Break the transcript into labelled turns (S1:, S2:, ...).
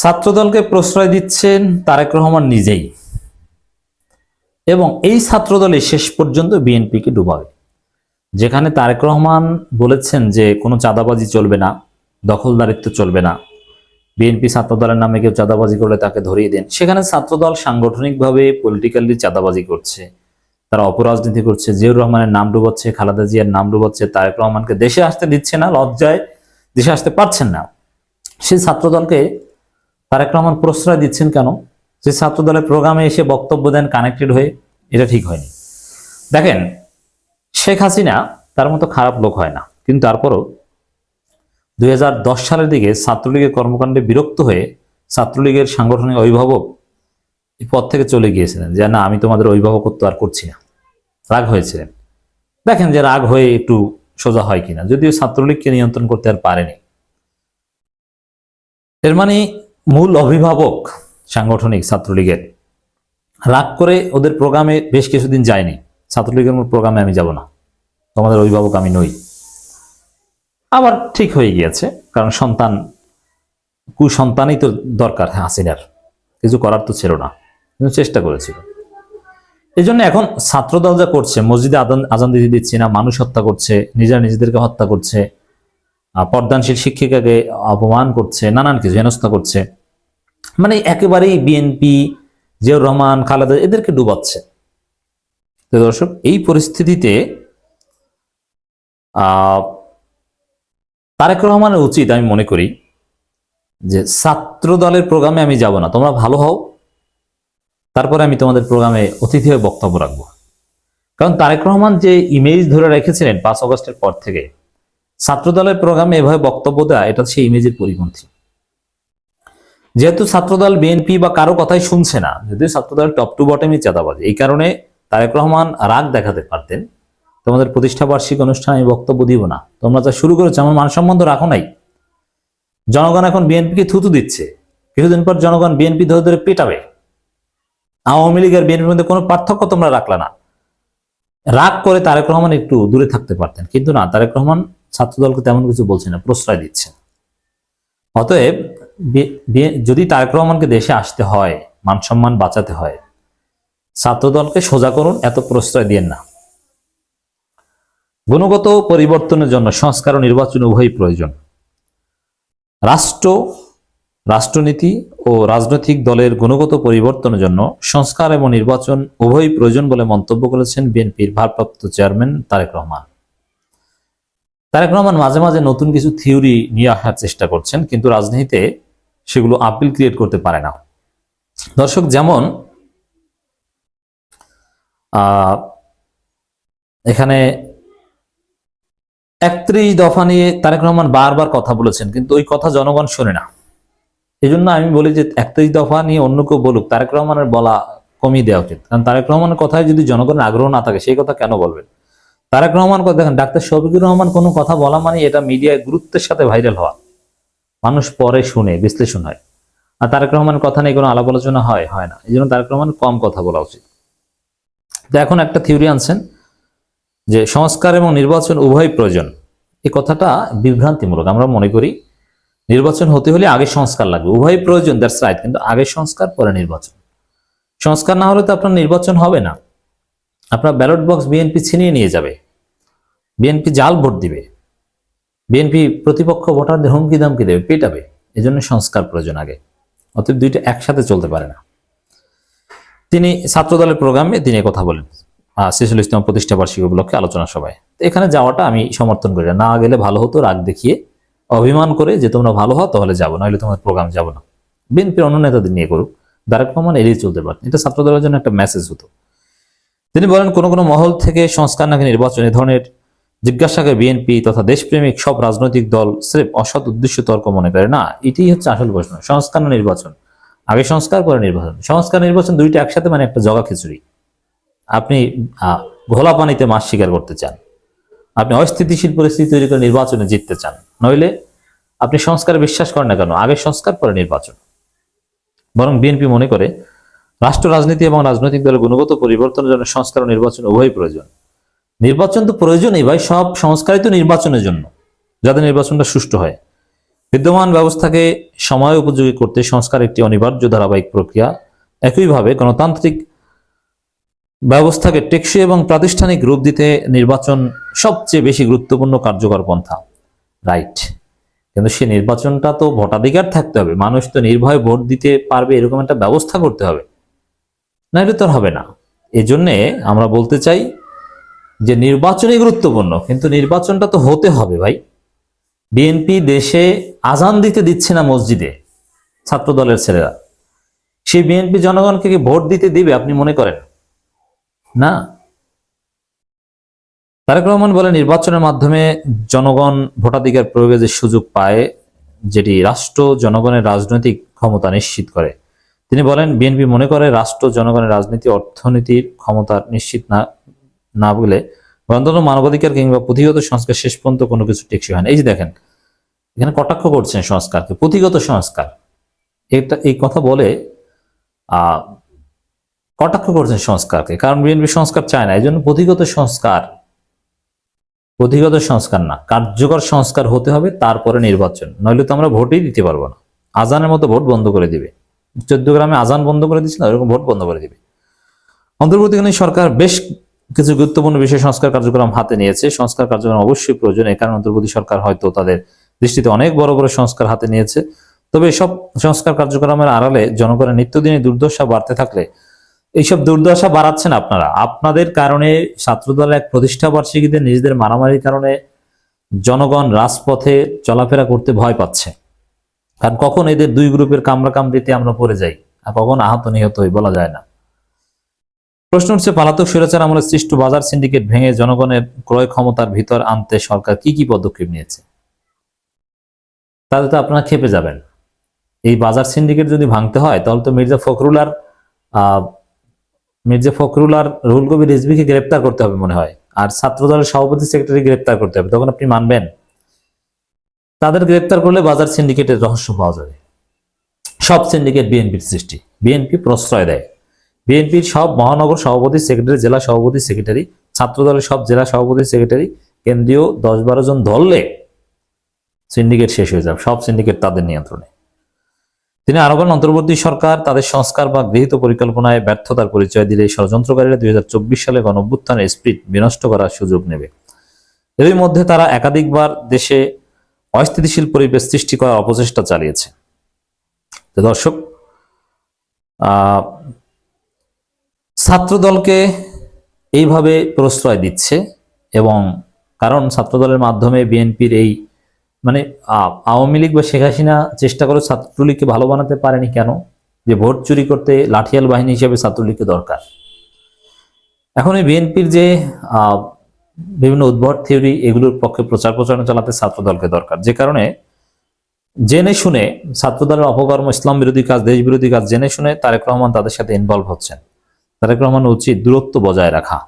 S1: ছাত্রদলকে প্রশ্রয় দিচ্ছেন তারেক রহমান নিজেই। এবং এই ছাত্রদলই শেষ পর্যন্ত বিএনপিকে ডুবাবে। যেখানে তারেক রহমান বলেছেন যে, কোনো চাঁদাবাজি চলবে না, দখলদারিত্ব চলবে না। বিএনপি ছাত্রদলের নামে কেউ চাঁদাবাজি করলে তাকে ধরিয়ে দেন। সেখানে ছাত্রদল সাংগঠনিকভাবে পলিটিক্যালি চাঁদাবাজি করছে। তারা অপরাজনীতি করছে। জিয়াউর রহমানের নাম ডুবাচ্ছে, খালেদা জিয়ার নাম ডুবাচ্ছে, তারেক রহমানকে দেশে আসতে দিচ্ছে না, লজ্জায় দেশে আসতে পারছেন না। সেই ছাত্রদলকে তারেক রহমান প্রশ্রয় দিচ্ছেন কেন? যে ছাত্রদলের প্রোগ্রামে এসে বক্তব্য দেন কানেক্টেড হয়ে, এটা ঠিক হয়নি। দেখেন, শেখ হাসিনা তার মতো খারাপ লোক হয় না। কিন্তু তারপরও দুই হাজার দশ সালের দিকে ছাত্রলীগের কর্মকাণ্ডে বিরক্ত হয়ে ছাত্রলীগের সাংগঠনিক অভিভাবক পদ থেকে চলে গিয়েছিলেন যে, না, আমি তোমাদের অভিভাবকত্ব আর করছি না। রাগ হয়েছিলেন। দেখেন যে রাগ হয়ে একটু সোজা হয় কিনা। যদিও ছাত্রলীগকে নিয়ন্ত্রণ করতে আর পারেনি। এর মানে মূল অভিভাবক সাংগঠনিক ছাত্রলীগের। রাগ করে ওদের প্রোগ্রামে বেশ কিছুদিন যায়নি। ছাত্রলীগের মূল প্রোগ্রামে আমি যাব না। তোমাদের অভিভাবক আমি নই। আবার ঠিক হয়ে গিয়েছে, কারণ সন্তান, কুসন্তানই তো দরকার হ্যাঁ হাসিনার। কিছু করার তো ছিল না, কিন্তু চেষ্টা করেছিল। এই জন্য এখন ছাত্রদল যা করছে, মসজিদে আদান, আজান দিতে দিচ্ছে না, মানুষ হত্যা করছে, নিজেরা নিজেদেরকে হত্যা করছে পর্দানশীল শিক্ষিকাকে অপমান করছে, নানান কিছু হেনস্থা করছে। মানে একেবারেই বিএনপি জিয়াউর রহমান, খালেদা, এদেরকে ডুবাচ্ছে। তো দর্শক, এই পরিস্থিতিতে তারেক রহমানের উচিত আমি মনে করি যে ছাত্র দলের প্রোগ্রামে আমি যাব না। তোমরা ভালো হও। তারপরে আমি তোমাদের প্রোগ্রামে অতিথি হয়ে বক্তব্য রাখব। কারণ তারেক রহমান যে ইমেজ ধরে রেখেছিলেন পাঁচ অগস্টের পর থেকে, ছাত্র দলের প্রোগ্রামে এভাবে বক্তব্য দেওয়া এটা সেই ইমেজের পরিপন্থী। যেহেতু ছাত্রদল বিএনপি বা কারও কথাই শুনছে না, যদিও ছাত্রদল টপ টু বটমই চাঁদাবাজ। এই কারণে তারেক রহমান রাগ দেখাতে পারতেন। তোমাদের প্রতিষ্ঠা বার্ষিক অনুষ্ঠানে আমি বক্তব্য দিব না। তোমরা যা শুরু করেছ, আমার মান সম্বন্ধ রাখো নাই। জনগণ এখন বিএনপিকে থুতু দিচ্ছে। কিছুদিন পর জনগণ বিএনপি ধরে ধরে পেটাবে। আওয়ামী লীগ আর বিএনপির মধ্যে কোনো পার্থক্য তোমরা রাখলা না। রাগ করে তারেক রহমান একটু দূরে থাকতে পারতেন। কিন্তু না, তারেক রহমান ছাত্রদলকে তেমন কিছু বলছে না, প্রশ্রয় দিচ্ছে অতএব যদি তারেক রহমানকে দেশে আসতে হয়, মান সম্মান বাঁচাতে হয়, ছাত্রদলকে সোজা করুন, এত প্রশ্রয় দিয়েন না। গুণগত পরিবর্তনের জন্য সংস্কার ও নির্বাচন উভয়ই প্রয়োজন। রাষ্ট্র, রাষ্ট্রনীতি ও রাজনৈতিক দলের গুণগত পরিবর্তনের জন্য সংস্কার এবং নির্বাচন উভয়ই প্রয়োজন বলে মন্তব্য করেছেন বিএনপির ভারপ্রাপ্ত চেয়ারম্যান তারেক রহমান। তারেক রহমান মাঝে মাঝে নতুন কিছু থিওরি নিয়ে আসার চেষ্টা করছেন, কিন্তু রাজনীতিতে সেগুলো আপিল ক্রিয়েট করতে পারে না। দর্শক, যেমন এখানে একত্রিশ দফা নিয়ে তারেক রহমান বারবার কথা বলেছেন, কিন্তু ওই কথা জনগণ শোনে না। এই জন্য আমি বলি যে একত্রিশ দফা নিয়ে অন্য কেউ বলুক, তারেক রহমানের বলা কমিয়ে দেওয়া উচিত। কারণ তারেক রহমানের কথায় যদি জনগণের আগ্রহ না থাকে, সেই কথা কেন বলবেন? তারেক রহমান কথা দেখেন, ডাক্তার শফিকুর রহমান কোনো কথা বলা মানে এটা মিডিয়ায় গুরুত্বের সাথে ভাইরাল হওয়া। মানুষ পরে শুনে, বিশ্লেষণ হয়। আর তারেক রহমানের কথা নিয়ে কোনো আলাপ আলোচনা হয় হয় না। এই জন্য তারেক রহমান কম কথা বলা উচিত। তো এখন একটা থিওরি আনছেন যে সংস্কার এবং নির্বাচন উভয় প্রয়োজন। এই কথাটা বিভ্রান্তিমূলক। আমরা মনে করি নির্বাচন হতে হলে আগে সংস্কার লাগবে। উভয় প্রয়োজন দ্যাটস রাইট কিন্তু আগে সংস্কার, পরে নির্বাচন। সংস্কার না হলে তো আপনার নির্বাচন হবে না। আপনার ব্যালট বক্স বিএনপি ছিনিয়ে নিয়ে যাবে। বিএনপি জাল ভোট দিবে। বিএনপি প্রতিপক্ষ ভোটারদের হুমকি দামকি দেবে, পেটাবে। এই জন্য সংস্কার প্রয়োজন আগে। অতএব দুইটা একসাথে চলতে পারে না। তিনি ছাত্রদলের প্রোগ্রামে তিনি কথা বলেন সিসুল ইসলাম প্রতিষ্ঠা বার্ষিকী উপলক্ষে আলোচনা সভায়। এখানে যাওয়াটা আমি সমর্থন করি না। গেলে ভালো হতো, রাগ দেখিয়ে অভিমান করে যে তোমরা ভালো হও, তাহলে যাব, নাহলে তোমার প্রোগ্রাম যাব না। বিএনপির অন্য নেতাদের নিয়ে করুক দারেক রহমান এড়িয়ে চলতে পারেন এটা ছাত্রদলের জন্য একটা মেসেজ হতো। তিনি বলেন, কোনো কোনো মহল থেকে সংস্কার নাকি নির্বাচন, এ ধরনের জিজ্ঞাসাকে বিএনপি তথা দেশপ্রেমিক সব রাজনৈতিক দল স্রেফ অসৎ উদ্দেশ্য তর্ক মনে করে না, এটাই হচ্ছে আসল প্রশ্ন। সংস্কার নির্বাচন? আগে সংস্কার, পরে নির্বাচন। সংস্কার, নির্বাচন দুইটা একসাথে মানে একটা জগা খিচুড়ি। আপনি ঘোলা পানিতে মাছ শিকার করতে চান। আপনি অস্থিতিশীল পরিস্থিতি তৈরি করে নির্বাচনে জিততে চান। নইলে আপনি সংস্কারে বিশ্বাস করেন না কেন? আগে সংস্কার, পরে নির্বাচন। বরং বিএনপি মনে করে, রাষ্ট্র, রাজনীতি এবং রাজনৈতিক দলের গুণগত পরিবর্তনের জন্য সংস্কার ও নির্বাচন উভয়ই প্রয়োজন। নির্বাচন তো প্রয়োজনই ভাই, সব সংস্কারই তো নির্বাচনের জন্য, যাতে নির্বাচনটা সুষ্ঠু হয়। বিদ্যমান ব্যবস্থাকে সময় উপযোগী করতে সংস্কার একটি অনিবার্য ধারাবাহিক প্রক্রিয়া। একইভাবে গণতান্ত্রিক ব্যবস্থাকে টেকসই এবং প্রাতিষ্ঠানিক রূপ দিতে নির্বাচন সবচেয়ে বেশি গুরুত্বপূর্ণ কার্যকর পন্থা। রাইট। কিন্তু সে নির্বাচনটা তো ভোটাধিকার থাকতে হবে। মানুষ তো নির্ভয়ে ভোট দিতে পারবে, এরকম একটা ব্যবস্থা করতে হবে। না, এটা তো হবে না। এজন্যে আমরা বলতে চাই যে নির্বাচনই গুরুত্বপূর্ণ, কিন্তু নির্বাচনটা তো হতে হবে ভাই। বিএনপি দেশে আজান দিতে দিচ্ছে না মসজিদে ছাত্র দলের ছেলেরা। সেই বিএনপি জনগণকে কি ভোট দিতে দিবে, আপনি মনে করেন? না। তারেক রহমান বলে নির্বাচনের মাধ্যমে জনগণ ভোটাধিকার প্রয়োগের যে সুযোগ পায়, যেটি রাষ্ট্র জনগণের রাজনৈতিক ক্ষমতা নিশ্চিত করে। তিনি বলেন, বিএনপি মনে করে, রাষ্ট্র জনগণের রাজনীতি অর্থনীতির ক্ষমতা নিশ্চিত না না বলে গণতন্ত্র, মানবাধিকার কিংবা পুঁথিগত সংস্কার শেষ পর্যন্ত কোনো কিছু টেকসই হয় না এই যে দেখেন, এখানে কটাক্ষ করছেন সংস্কারকে, পুঁথিগত সংস্কার। এটা, এই কথা বলে কটাক্ষ করছেন সংস্কারকে, কারণ বিএনপি সংস্কার চায় না, এই জন্য পুঁথিগত সংস্কার পুঁথিগত সংস্কার না, কার্যকর সংস্কার হতে হবে, তারপরে নির্বাচন, নইলে তো আমরা ভোটই দিতে পারব না। আজানের মতো ভোট বন্ধ করে দিবে। চোদ্দ গ্রামে আজান বন্ধ করে দিচ্ছে না ওরকম ভোট বন্ধ করে দিবে। অন্তর্বর্তীকালীন সরকার বেশ কিছু গুরুত্বপূর্ণ বিষয় সংস্কার কার্যক্রম হাতে নিয়েছে। সংস্কার কার্যক্রম অবশ্যই প্রয়োজন এই কারণে অন্তর্বর্তী সরকার হয়তো তাদের দৃষ্টিতে অনেক বড় বড় সংস্কার হাতে নিয়েছে। তবে সব সংস্কার কার্যক্রমের আড়ালে জনগণের নিত্যদিনের দুর্দশা বাড়তে থাকলে এইসব দুর্দশা বাড়াচ্ছেন আপনারা। আপনাদের কারণে ছাত্রদল এক প্রতিষ্ঠা বার্ষিকীতে নিজেদের মারামারির কারণে জনগণ রাজপথে চলাফেরা করতে ভয় পাচ্ছে। কারণ কখন এদের দুই গ্রুপের কামড়া কামড়িতে আমরা পড়ে যাই, আর কখন আহত নিহত হই বলা যায় না। প্রশ্ন হচ্ছে পালাতক স্বৈরাচার আমলে সৃষ্ট বাজার সিন্ডিকেট ভেঙে জনগণের ক্রয় ক্ষমতার ভিতর আনতে সরকার কি কি পদক্ষেপ নিয়েছে? তাহলে তো আপনারা খেপে যাবেন। এই বাজার সিন্ডিকেট যদি ভাঙতে হয়, তাহলে তো মির্জা ফখরুল আর মির্জা ফখরুল আর রুহুল কবির রিজভিকে গ্রেপ্তার করতে হবে মনে হয়। আর ছাত্র দলের সভাপতি সেক্রেটারি গ্রেপ্তার করতে হবে। তখন আপনি মানবেন। তাদের গ্রেপ্তার করলে বাজার সিন্ডিকেটের রহস্য পাওয়া যাবে। সব সিন্ডিকেট বিএনপির সৃষ্টি। বিএনপি প্রশ্রয় দেয়। বিএনপির সব মহানগর সভাপতি, সেক্রেটারি, জেলা সভাপতি, সেক্রেটারি ছাত্র দলের সব জেলা সভাপতি, সেক্রেটারি, কেন্দ্রীয় দশ বারো জন ধরলে সিন্ডিকেট শেষ হয়ে যাবে, সব সিন্ডিকেট তাদের নিয়ন্ত্রণে। তিনি আরও বলেন, অন্তর্বর্তী সরকার তাদের সংস্কার বা গৃহীত পরিকল্পনায় ব্যর্থতার পরিচয় দিলে ষড়যন্ত্রকারীরা দুই হাজার চব্বিশ সালে গণ অভ্যুত্থানের স্পিরিট বিনষ্ট করার সুযোগ নেবে। এরই মধ্যে তারা একাধিকবার দেশে অস্থিতিশীল পরিবেশ সৃষ্টি করার অপচেষ্টা চালিয়েছে। দর্শক ছাত্রদলকে এইভাবে প্রশ্রয় দিচ্ছে এবং কারণ ছাত্রদলের মাধ্যমে বিএনপির এই মানে আওয়ামী লীগ বা শেখ হাসিনা চেষ্টা করে ছাত্রলীগকে ভালো বানাতে পারেনি কেন? যে ভোট চুরি করতে লাঠিয়াল বাহিনী হিসেবে ছাত্রলীগকে দরকার। এখন এই বিএনপির যে বিভিন্ন উদ্ভট থিওরি এগুলোর পক্ষে প্রচার প্রচারণা চালাতে ছাত্রদলকে দরকার। যে কারণে জেনে শুনে ছাত্রদলের অপকর্ম, ইসলাম বিরোধী কাজ, দেশ বিরোধী কাজ জেনে শুনে তারেক রহমান তাদের সাথে ইনভলভ হচ্ছেন। তারেক রহমান উচিত দূরত্ব বজায় রাখা।